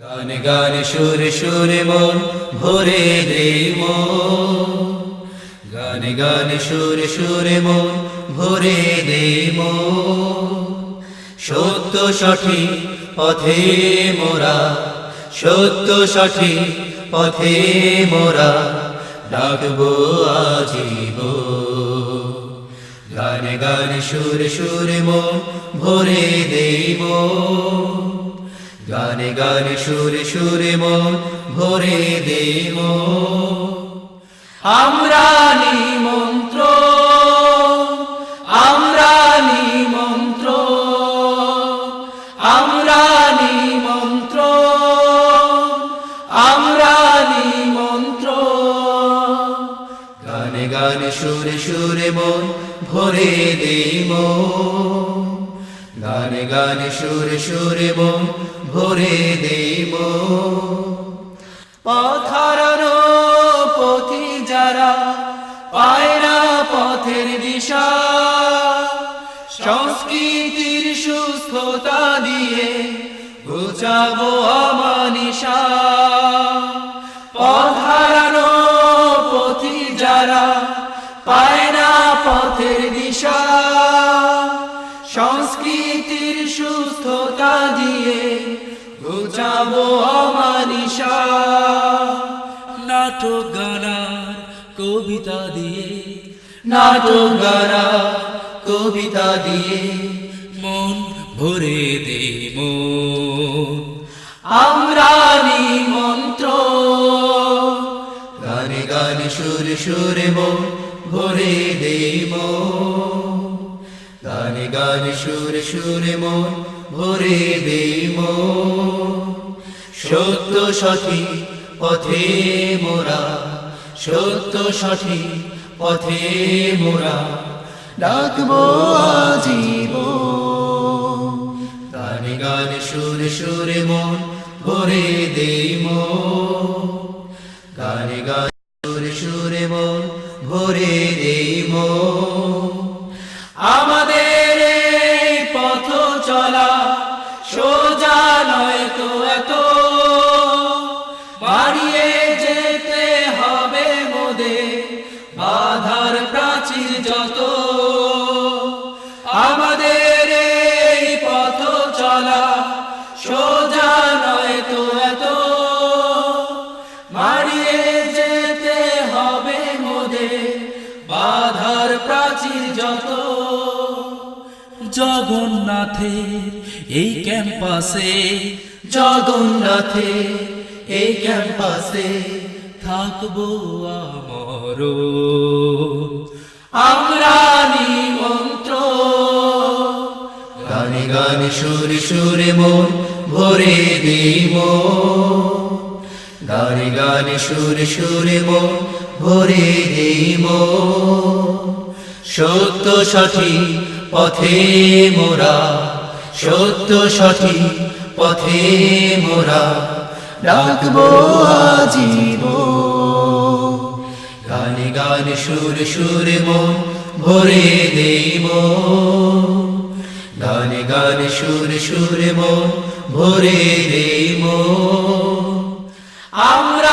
গানে গানে, সুরে সুরে মন, ভরে দে মন। গানে গানে, সুরে সুরে মন, ভরে দে মন। সত্য সঠিক পথে মোরা, সত্য সঠিক পথে মোরা ডাকবো আজীব। গানে গানে, সুরে সুরে মন, ভরে দেব গানে গানে সুরে সুরে মন ভরে দেব। আমরা নিমন্ত্র আমরা নিমন্ত্র আমরা নিমন্ত্র আমরা নিমন্ত্র। গানে গানে সুরে সুরে মন ভরে দেব। গানে গানে সুরে সুরে মন ভরে দেব। পথারানো পথি যারা পায়রা পথের দিশা, সংস্কৃতির সুস্থতা দিয়ে ঘুচাবো আমানিশা পথারানো পথি যারা পায় না পথের দিশা সুস্থতা দিয়ে ঘুচাবো আমানিশা নাটক গানার কবিতা দিয়ে নাটক গারা কবিতা দিয়ে মন ভরে দে মন আমরা নিমন্ত্র, গানে গানে সুরে সুরে মন গানে গানে সুরে সুরে মন ভরে দেব সত্য সঠিক পথে মোরা, সত্য সঠিক পথে মোরা ডাকবো আজীব গানে গানে সুরে সুরে মন ভরে মন। গানে গানে সুরে সুরে মন ভরে দেই মন। যত আমাদের এই পথ চলা, সোজা নয় তো এত। মারিয়ে যেতে হবে মোদে, বাধার প্রাচীর যত। জগন্নাথের এই ক্যাম্পাসে, জগন্নাথে এই ক্যাম্পাসে থাকব আমর আমরা নিমন্ত্র। গানে গানে সুরে সুরে মন ভরে দেব। গানে গানে সুরে সুরে মন ভরে দেব। সত্য সঠিক পথে মোরা, সত্য সঠিক পথে মোরা, ডাকবো আজীব। গানে গানে সুর সুর মন ভরে দেব। গানে গানে সুর সুর মন ভরে দেব। আমরা